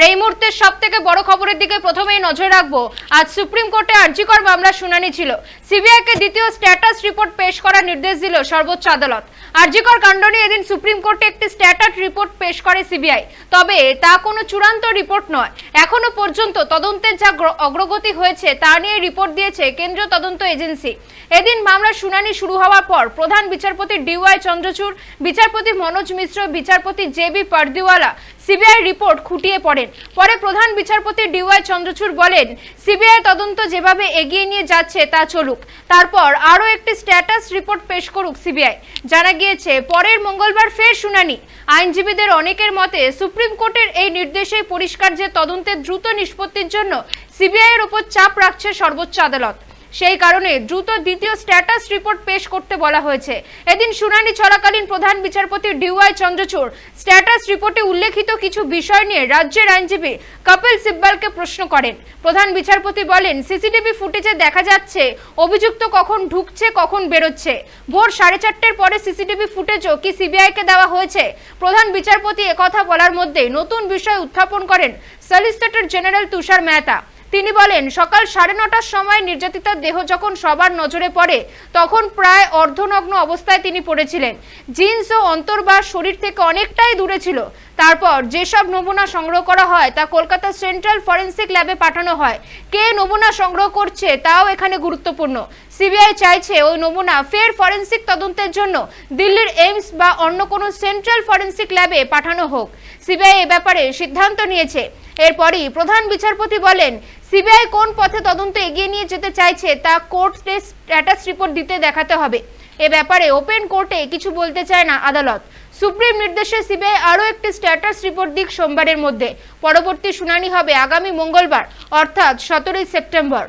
আর এই মুহূর্তে সব থেকে বড় খবরের দিকে প্রথমেই নজর রাখব, আজ সুপ্রিম কোর্টে আর্জিকর মামলা শুনানি ছিল। সিবিআইকে দ্বিতীয় স্ট্যাটাস রিপোর্ট পেশ করার নির্দেশ দিল সর্বোচ্চ আদালত। আর্জিকর কাণ্ড নিয়ে এদিন সুপ্রিম কোর্টে একটি স্ট্যাটাস রিপোর্ট পেশ করে সিবিআই। তবে তা কোনো চূড়ান্ত রিপোর্ট নয়। এখনও পর্যন্ত তদন্তের যা অগ্রগতি হয়েছে, তা নিয়ে রিপোর্ট দিয়েছে কেন্দ্রীয় তদন্ত এজেন্সি। এদিন মামলার শুনানি শুরু হওয়ার পর প্রধান বিচারপতি ডিওয়াই চন্দ্রচূড়, বিচারপতি মনোজ মিশ্র, বিচারপতি J B Pardiwala CBI report খুঁটিয়ে পড়েন। পরে প্রধান বিচারপতি ডিওয়াই চন্দ্রচূড় বলেন, সিবিআই তদন্ত যেভাবে এগিয়ে নিয়ে যাচ্ছে তা চলুক। তারপর আরও একটি স্ট্যাটাস রিপোর্ট পেশ করুক সিবিআই। জানা গিয়েছে, পরের মঙ্গলবার ফের শুনানি। আইনজীবীদের অনেকের মতে, সুপ্রিম কোর্টের এই নির্দেশে পরিষ্কার যে তদন্তের দ্রুত নিষ্পত্তির জন্য সিবিআইয়ের ওপর চাপ রাখছে সর্বোচ্চ আদালত। সেই কারণে দ্রুত দ্বিতীয় স্ট্যাটাস রিপোর্ট পেশ করতে বলা হয়েছে। এদিন শুনানি চলাকালীন প্রধান বিচারপতি ডিওয়াই চন্দ্রচূড় স্ট্যাটাস রিপোর্টে উল্লেখিত কিছু বিষয় নিয়ে রাজ্যের আইনজীবী কপিল সিব্বালকে প্রশ্ন করেন। প্রধান বিচারপতি বলেন, সিসিটিভি ফুটেজে দেখা যাচ্ছে অভিযুক্ত কখন ঢুকছে, কখন বেরোচ্ছে। ভোর সাড়ে চারটের পরে সিসিটিভি ফুটেজও কি সিবিআইকে দেওয়া হয়েছে? প্রধান বিচারপতি একথা বলার মধ্যে নতুন বিষয় উত্থাপন করেন সলিসিটর জেনারেল তুষার মেহতা। তিনি বলেন, সকাল সাড়ে নটার সময় নির্যাতিতার দেহ যখন সবার নজরে পড়ে, তখন প্রায় অর্ধনগ্ন অবস্থায় তিনি পড়েছিলেন। জিন্স ও অন্তর্বাস শরীর থেকে অনেকটাই দূরে ছিল। তারপর যেসব নমুনা সংগ্রহ করা হয়, তা কলকাতা সেন্ট্রাল ফরেন্সিক ল্যাবে পাঠানো হয়। কে নমুনা সংগ্রহ করছে, তাও এখানে গুরুত্বপূর্ণ। সিবিআই চাইছে ওই নমুনা ফের ফরেন্সিক তদন্তের জন্য দিল্লির এইমস বা অন্য কোনো সেন্ট্রাল ফরেন্সিক ল্যাবে পাঠানো হোক। সিবিআই এ ব্যাপারে সিদ্ধান্ত নিয়েছে। এরপরই প্রধান বিচারপতি বলেন, সিবিআই কোন পথে তদন্ত এগিয়ে নিয়ে যেতে চাইছে তা কোর্টে স্ট্যাটাস রিপোর্ট দিতে দেখাতে হবে। এ ব্যাপারে ওপেন কোর্টে কিছু বলতে চায় না আদালত। সুপ্রিম নির্দেশে সিবিআই আরও একটি স্ট্যাটাস রিপোর্ট দিক সোমবারের মধ্যে। পরবর্তী শুনানি হবে আগামী মঙ্গলবার, অর্থাৎ সতেরোই সেপ্টেম্বর।